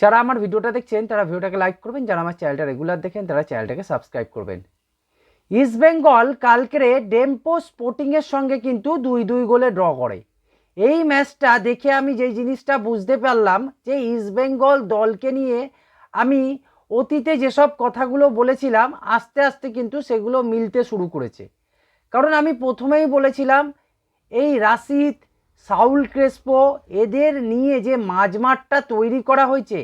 যারা আমার ভিডিওটা দেখছেন, তারা ভিডিওটাকে লাইক করবেন। যারা আমার চ্যানেলটা রেগুলার দেখেন, তারা চ্যানেলটাকে সাবস্ক্রাইব করবেন। ইস্ট বেঙ্গল কালকেরে ডেম্পো স্পোর্টিংয়ের সঙ্গে কিন্তু দুই দুই গোলে ড্র করে। এই ম্যাচটা দেখে আমি যেই জিনিসটা বুঝতে পারলাম, যে ইস্ট বেঙ্গল দলকে নিয়ে আমি অতীতে যেসব কথাগুলো বলেছিলাম, আস্তে আস্তে কিন্তু সেগুলো মিলতে শুরু করেছে। কারণ আমি প্রথমেই বলেছিলাম, এই রাশিদ সাউল ক্রেসপো এদের নিয়ে যে মাঝমাঠটা তৈরি করা হয়েছে,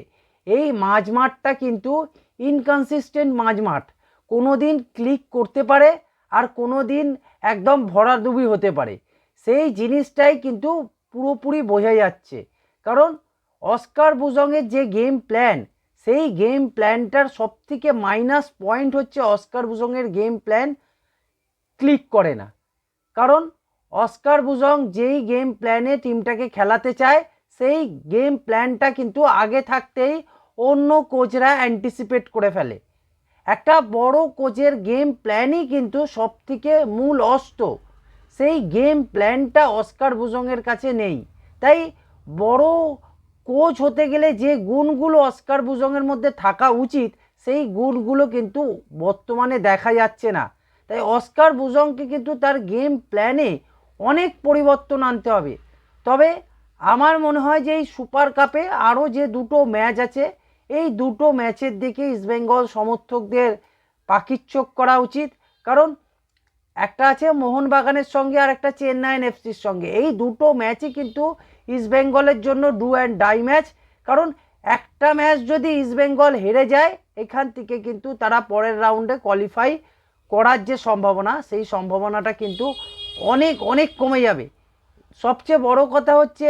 এই মাঝমাঠটা কিন্তু ইনকনসিস্টেন্ট মাঝমাঠ। কোনো দিন ক্লিক করতে পারে আর কোনো দিন একদম ভরাডুবি হতে পারে। সেই জিনিসটাই কিন্তু পুরোপুরি বোঝা যাচ্ছে। কারণ অস্কার বুজংয়ের যে গেম প্ল্যান সেই গেম প্ল্যানটার সবথেকে মাইনাস পয়েন্ট হচ্ছে অস্কার বুজংয়ের গেম প্ল্যান ক্লিক করে না। কারণ অস্কার বুজং যেই গেম প্ল্যানে টিমটাকে খেলাতে চায়, সেই গেম প্ল্যানটা কিন্তু আগে থাকতেই অন্য কোচরা অ্যান্টিসিপেট করে ফেলে। একটা বড় কোচের গেম প্ল্যানই কিন্তু সবথেকে মূল অস্ত্র। সেই গেম প্ল্যানটা অস্কার বুজংয়ের কাছে নেই। তাই বড় কোচ হতে গেলে যে গুণগুলো অস্কার বুজংয়ের মধ্যে থাকা উচিত, সেই গুণগুলো কিন্তু বর্তমানে দেখা যাচ্ছে না। তাই অস্কার বুজংকে কিন্তু তার গেম প্ল্যানে অনেক পরিবর্তন আনতে হবে। তবে আমার মনে হয় যে এই সুপার কাপে আরও যে দুটো ম্যাচ আছে, এই দুটো ম্যাচের দিকে ইস্টবেঙ্গল সমর্থকদের পাকিচ্চোক করা উচিত। কারণ একটা আছে মোহনবাগানের সঙ্গে আর একটা চেন্নাইন এফসির সঙ্গে। এই দুটো ম্যাচই কিন্তু ইস্টবেঙ্গলের জন্য ডু অ্যান্ড ডাই ম্যাচ। কারণ একটা ম্যাচ যদি ইস্টবেঙ্গল হেরে যায়, এখান থেকে কিন্তু তারা পরের রাউন্ডে কোয়ালিফাই করার যে সম্ভাবনা, সেই সম্ভাবনাটা কিন্তু অনেক অনেক কমে যাবে। সবচেয়ে বড় কথা হচ্ছে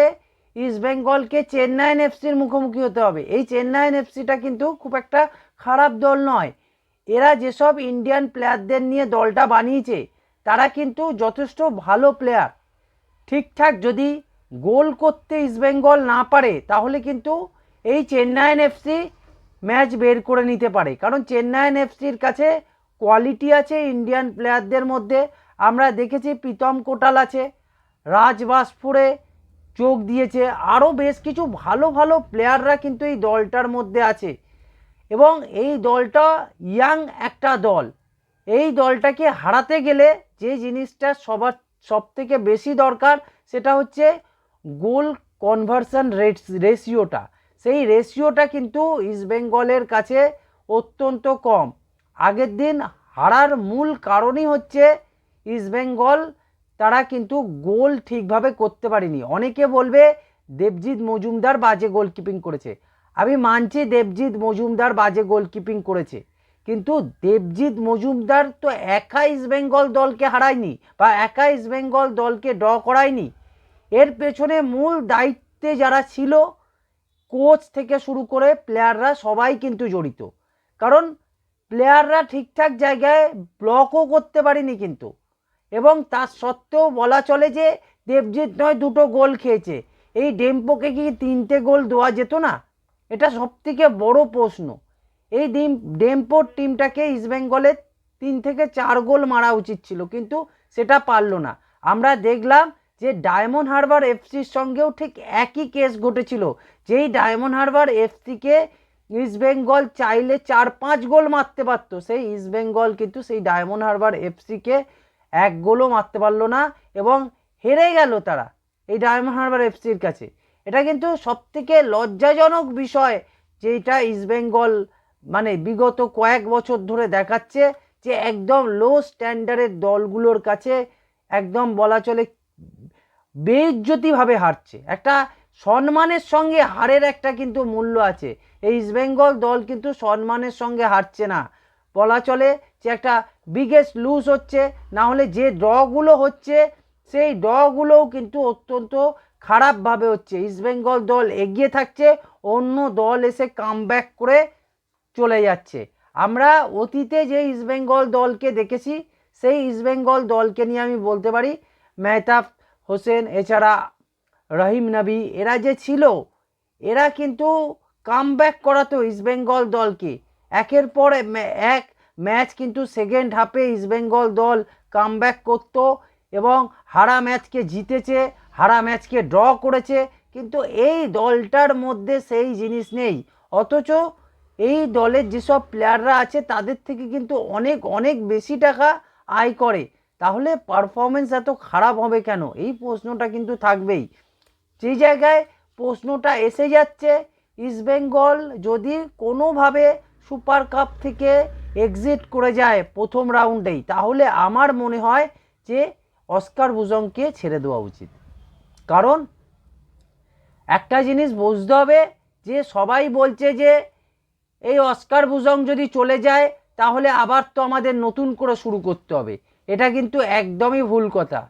ইস্টবেঙ্গলকে চেন্নাইন এফসির মুখোমুখি হতে হবে। এই চেন্নাইন এফসিটা কিন্তু খুব একটা খারাপ দল নয়। এরা যেসব ইন্ডিয়ান প্লেয়ারদের নিয়ে দলটা বানিয়েছে, তারা কিন্তু যথেষ্ট ভালো প্লেয়ার ঠিকঠাক যদি গোল করতে ইস্টবেঙ্গল না পারে, তাহলে কিন্তু এই চেন্নাইন এফসি ম্যাচ বের করে নিতে পারে। কারণ চেন্নাইন এফসির কাছে কোয়ালিটি আছে ইন্ডিয়ান প্লেয়ারদের মধ্যে। আমরা দেখেছি প্রীতম কোটাল আছে রাজবাসপুরে চোখ দিয়েছে আরও বেশ কিছু ভালো ভালো প্লেয়াররা কিন্তু এই দলটার মধ্যে আছে। এবং এই দলটা ইয়াং একটা দল। এই দলটাকে হারাতে গেলে যে জিনিসটা সবার সব থেকে বেশি দরকার, সেটা হচ্ছে গোল কনভার্সন রেট রেশিওটা সেই রেশিওটা কিন্তু ইস্টবেঙ্গলের কাছে অত্যন্ত কম। আগের দিন হারার মূল কারণই হচ্ছে ইস্টবেঙ্গল তারা কিন্তু গোল ঠিকভাবে করতে পারেনি। অনেকে বলবে দেবজিৎ মজুমদার বাজে গোলকিপিং করেছে। আমি মানছি দেবজিৎ মজুমদার বাজে গোলকিপিং করেছে। কিন্তু দেবজিৎ মজুমদার তো একা ইস্টবেঙ্গল দলকে হারায়নি বা একা ইস্টবেঙ্গল দলকে ড্র করায়নি। এর পেছনে মূল দায়িত্বে যারা ছিল, কোচ থেকে শুরু করে প্লেয়াররা সবাই কিন্তু জড়িত। কারণ প্লেয়াররা ঠিকঠাক জায়গায় ব্লকও করতে পারেনি কিন্তু। এবং তার সত্ত্বেও বলা চলে যে দেবজিৎ নয় দুটো গোল খেয়েছে। এই ডেম্পোকে কি তিনটে গোল দেওয়া যেত না? এটা সবথেকে বড় প্রশ্ন। এই ডিম, ডেম্পোর টিমটাকে ইস্টবেঙ্গলের তিন থেকে চার গোল মারা উচিত ছিল, কিন্তু সেটা পারল না। আমরা দেখলাম যে ডায়মন্ড হারবার এফসির সঙ্গেও ঠিক একই কেস ঘটেছিল। যেই ডায়মন্ড হারবার এফসিকে ইস্টবেঙ্গল চাইলে চার পাঁচ গোল মারতে পারতো, সেই ইস্টবেঙ্গল কিন্তু সেই ডায়মন্ড হারবার এফসিকে এক গোলও মারতে পারল না এবং হেরে গেল তারা এই ডায়মন্ড হারবার এফসির কাছে। এটা কিন্তু সবথেকে লজ্জাজনক বিষয় যেটা ইস্টবেঙ্গল মানে বিগত কয়েক বছর ধরে দেখাচ্ছে যে একদম লো স্ট্যান্ডার্ডের দলগুলোর কাছে একদম বলা চলে বেইজ্জতিভাবে হারছে। একটা সম্মানের সঙ্গে হারের একটা কিন্তু মূল্য আছে। এই ইস্টবেঙ্গল দল কিন্তু সম্মানের সঙ্গে হারছে না। বলা চলে যে একটা বিগেস্ট লুজ হচ্ছে না হলে যে ড্রগুলো হচ্ছে, সেই ড্রগুলোও কিন্তু অত্যন্ত খারাপভাবে হচ্ছে। ইস্টবেঙ্গল দল এগিয়ে থাকছে, অন্য দল এসে কাম করে চলে যাচ্ছে। আমরা অতীতে যে ইস্টবেঙ্গল দলকে দেখেছি, সেই ইস্টবেঙ্গল দলকে নিয়ে আমি বলতে পারি, মেহতাব হোসেন, এছাড়া রহিম নবী, এরা যে ছিল, এরা কিন্তু কাম ব্যাক করাতো ইস্টবেঙ্গল দলকে। একের পর এক ম্যাচ কিন্তু সেকেন্ড হাফে ইস্টবেঙ্গল দল কাম ব্যাক করতো এবং হারা ম্যাচকে জিতেছে, হারা ম্যাচকে ড্র করেছে, কিন্তু এই দলটার মধ্যে সেই জিনিস নেই। অথচ এই দলের যেসব প্লেয়াররা আছে, তাদের থেকে কিন্তু অনেক অনেক বেশি টাকা আয় করে। তাহলে পারফরমেন্স এত খারাপ হবে কেন? এই প্রশ্নটা কিন্তু থাকবেই। যেই জায়গায় প্রশ্নটা এসে যাচ্ছে ইস্টবেঙ্গল যদি কোনোভাবে সুপার কাপ থেকে এক্সিট করে যায় প্রথম রাউন্ডেই তাহলে আমার মনে হয় যে অস্কার বুজংকে ছেড়ে দেওয়া উচিত। কারণ একটা জিনিস বুঝতে হবে যে সবাই বলছে যে এই অস্কার বুজং যদি চলে যায়, তাহলে আবার তো আমাদের নতুন করে শুরু করতে হবে। এটা কিন্তু একদমই ভুল কথা।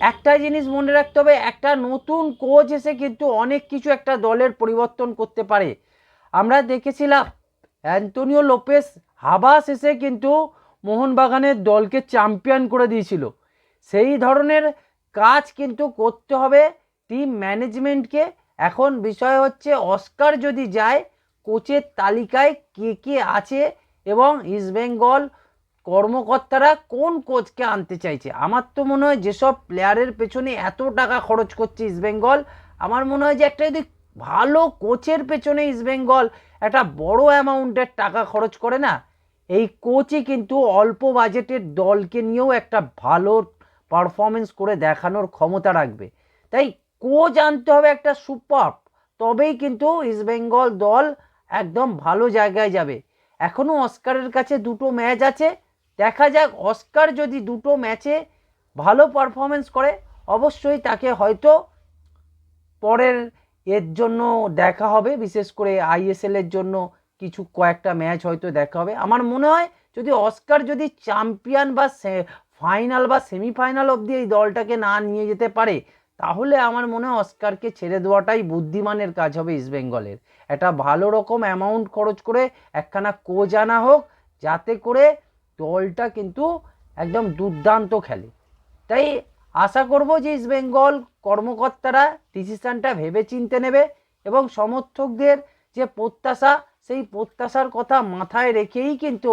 একটা জিনিস মনে রাখতে হবে, একটা নতুন কোচ এসে কিন্তু অনেক কিছু একটা দলের পরিবর্তন করতে পারে। আমরা দেখেছিলাম অ্যান্টোনিও লোপেস হাবাস এসে কিন্তু মোহনবাগানের দলকে চ্যাম্পিয়ন করে দিয়েছিল। সেই ধরনের কাজ কিন্তু করতে হবে টিম ম্যানেজমেন্টকে। এখন বিষয় হচ্ছে অস্কার যদি যায়, কোচের তালিকায় কে কে আছে এবং ইস্টবেঙ্গল কর্মকর্তারা কোন কোচকে আনতে চাইছে? আমার তো মনে হয় যেসব প্লেয়ারের পেছনে এত টাকা খরচ করছে ইস্টবেঙ্গল আমার মনে হয় যে একটা যদি ভালো কোচের পেছনে ইস্টবেঙ্গল একটা বড় অ্যামাউন্টের টাকা খরচ করে না, এই কোচই কিন্তু অল্প বাজেটের দলকে নিয়েও একটা ভালো পারফরমেন্স করে দেখানোর ক্ষমতা রাখবে। তাই কোচ আনতে হবে একটা সুপার তবেই কিন্তু ইস্টবেঙ্গল দল একদম ভালো জায়গায় যাবে। এখনও অস্কারের কাছে দুটো ম্যাচ আছে, দেখা যাক অস্কার যদি দুটো ম্যাচে ভালো পারফরমেন্স করে, অবশ্যই তাকে হয়তো পরের এর জন্য দেখা হবে, বিশেষ করে আইএসএলের জন্য কিছু কয়েকটা ম্যাচ হয়তো দেখা হবে। আমার মনে হয় যদি অস্কার যদি চ্যাম্পিয়ন বা ফাইনাল বা সেমিফাইনাল অবধি এই দলটাকে না নিয়ে যেতে পারে, তাহলে আমার মনে হয় অস্কারকে ছেড়ে দেওয়াটাই বুদ্ধিমানের কাজ হবে ইস্টবেঙ্গলের একটা ভালো রকম অ্যামাউন্ট খরচ করে একখানা কোচ আনা হোক, যাতে করে দলটা কিন্তু একদম দুর্দান্ত খেলে। তাই আশা করব যে ইস্টবেঙ্গল কর্মকর্তারা ডিসিশানটা ভেবে চিনতে নেবে এবং সমর্থকদের যে প্রত্যাশা, সেই প্রত্যাশার কথা মাথায় রেখেই কিন্তু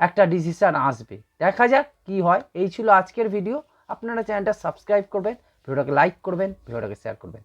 একটা ডিসিশান আসবে। দেখা যাক কি হয়। এই ছিল আজকের ভিডিও আপনারা চ্যানেলটা সাবস্ক্রাইব করবেন, ভিডিওটাকে লাইক করবেন, ভিডিওটাকে শেয়ার করবেন।